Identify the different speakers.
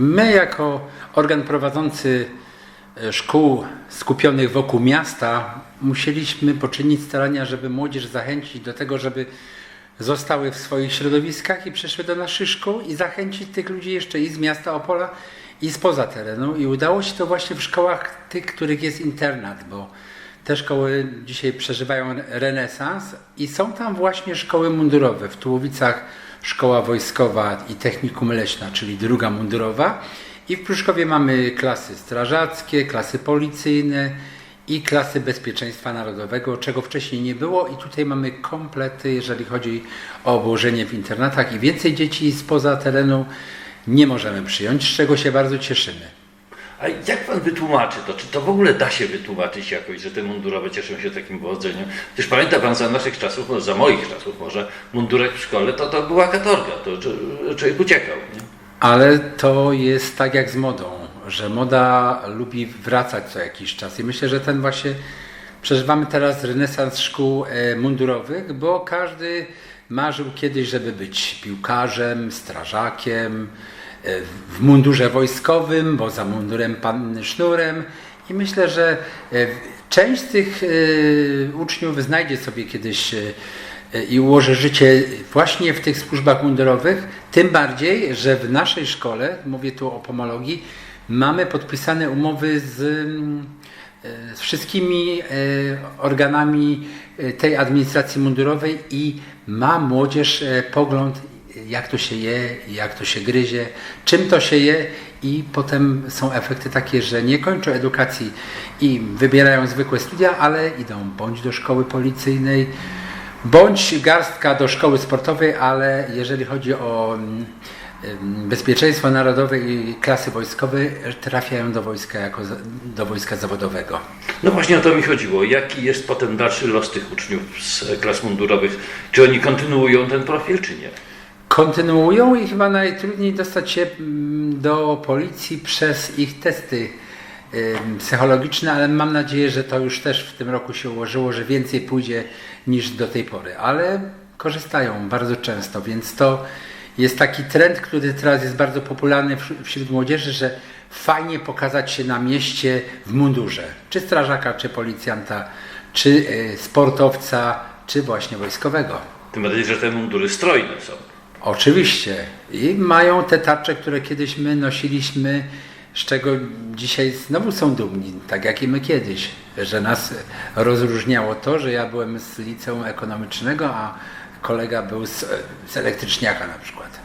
Speaker 1: My jako organ prowadzący e, szkół skupionych wokół miasta musieliśmy poczynić starania, żeby młodzież zachęcić do tego, żeby zostały w swoich środowiskach i przyszły do naszych szkół i zachęcić tych ludzi jeszcze i z miasta Opola i spoza terenu. I udało się to właśnie w szkołach tych, których jest internat, bo te szkoły dzisiaj przeżywają renesans i są tam właśnie szkoły mundurowe. W Tułowicach szkoła wojskowa i technikum leśna, czyli druga mundurowa. I w Pruszkowie mamy klasy strażackie, klasy policyjne i klasy bezpieczeństwa narodowego, czego wcześniej nie było. I tutaj mamy komplety, jeżeli chodzi o obłożenie w internatach i więcej dzieci spoza terenu nie możemy przyjąć, z czego się bardzo cieszymy.
Speaker 2: A jak pan wytłumaczy to? Czy to w ogóle da się wytłumaczyć jakoś, że te mundurowe cieszą się takim powodzeniem? Przecież pamięta pan za naszych czasów, no za moich czasów może, mundurek w szkole to, to była katorga, to człowiek uciekał. Nie?
Speaker 1: Ale to jest tak jak z modą, że moda lubi wracać co jakiś czas. I myślę, że ten właśnie przeżywamy teraz renesans szkół e, mundurowych, bo każdy marzył kiedyś, żeby być piłkarzem, strażakiem, w mundurze wojskowym, bo za mundurem panny sznurem. I myślę, że e, część z tych e, uczniów znajdzie sobie kiedyś e, i ułoży życie właśnie w tych służbach mundurowych, tym bardziej, że w naszej szkole, mówię tu o pomologii, mamy podpisane umowy z, mm, z wszystkimi organami tej administracji mundurowej i ma młodzież pogląd, jak to się je, jak to się gryzie, czym to się je i potem są efekty takie, że nie kończą edukacji i wybierają zwykłe studia, ale idą bądź do szkoły policyjnej, bądź garstka do szkoły sportowej, ale jeżeli chodzi o mm, ym, bezpieczeństwo narodowe i klasy wojskowe, trafiają do wojska jako do wojska zawodowego.
Speaker 2: No właśnie o to mi chodziło. Jaki jest potem dalszy los tych uczniów z klas mundurowych? Czy oni kontynuują ten profil, czy nie?
Speaker 1: Kontynuują i chyba najtrudniej dostać się mm, do policji przez ich testy psychologiczne, ale mam nadzieję, że to już też w tym roku się ułożyło, że więcej pójdzie niż do tej pory. Ale korzystają bardzo często, więc to jest taki trend, który teraz jest bardzo popularny wśród- wśród młodzieży, że fajnie pokazać się na mieście w mundurze, czy strażaka, czy policjanta, czy y, sportowca, czy właśnie wojskowego.
Speaker 2: Tym bardziej, że te mundury strojne są.
Speaker 1: Oczywiście. I mają te tarcze, które kiedyś my nosiliśmy, z czego dzisiaj znowu są dumni, tak jak i my kiedyś, że nas rozróżniało to, że ja byłem z liceum ekonomicznego, a kolega był z, z elektryczniaka na przykład.